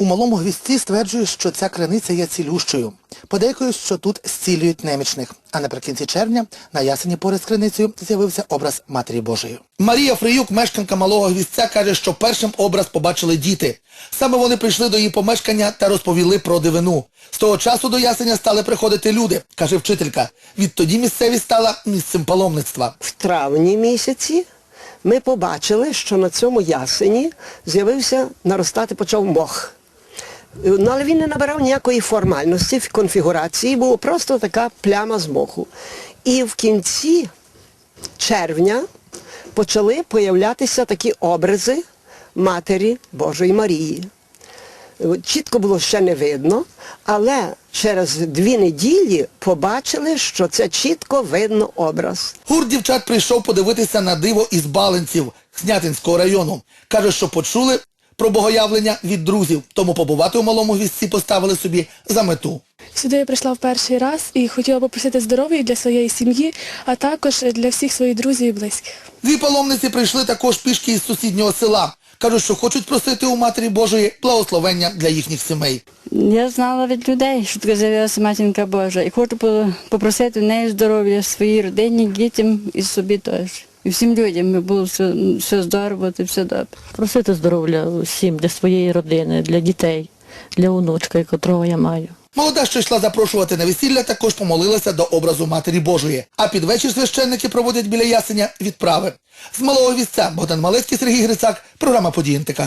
У малому гвісті стверджують, що ця криниця є цілющою. Подейкують, що тут зцілюють немічних. А наприкінці червня на ясені поряд з криницею з'явився образ Матері Божої. Марія Фриюк, мешканка малого гвістця, каже, що першим образ побачили діти. Саме вони прийшли до її помешкання та розповіли про дивину. З того часу до ясеня стали приходити люди, каже вчителька. Відтоді місцевість стала місцем паломництва. В травні місяці ми побачили, що на цьому ясені з'явився наростати почав мох. Ну, але він не набирав ніякої формальності в конфігурації, була просто така пляма з моху. І в кінці червня почали появлятися такі образи Матері Божої Марії. Чітко було ще не видно, але через дві неділі побачили, що це чітко видно образ. Гурт дівчат прийшов подивитися на диво із Баленців Снятинського району. Каже, що почули про богоявлення від друзів, тому побувати у малому гвістці поставили собі за мету. Сюди я прийшла в перший раз і хотіла попросити здоров'я для своєї сім'ї, а також для всіх своїх друзів і близьких. Дві паломниці прийшли також пішки із сусіднього села. Кажуть, що хочуть просити у Матері Божої благословення для їхніх сімей. Я знала від людей, що таке з'явилася матінка Божа. І хочу попросити в неї здоров'я, своїй родині, дітям і собі теж. І всім людям, ми було все, все здорово все дати. Просити здоров'я всім для своєї родини, для дітей, для онучка, якого я маю. Молода, що йшла запрошувати на весілля, також помолилася до образу Матері Божої. А під вечір священники проводять біля ясеня відправи. З малого вісця Богдан Малецький, Сергій Грицак, програма «Події НТК».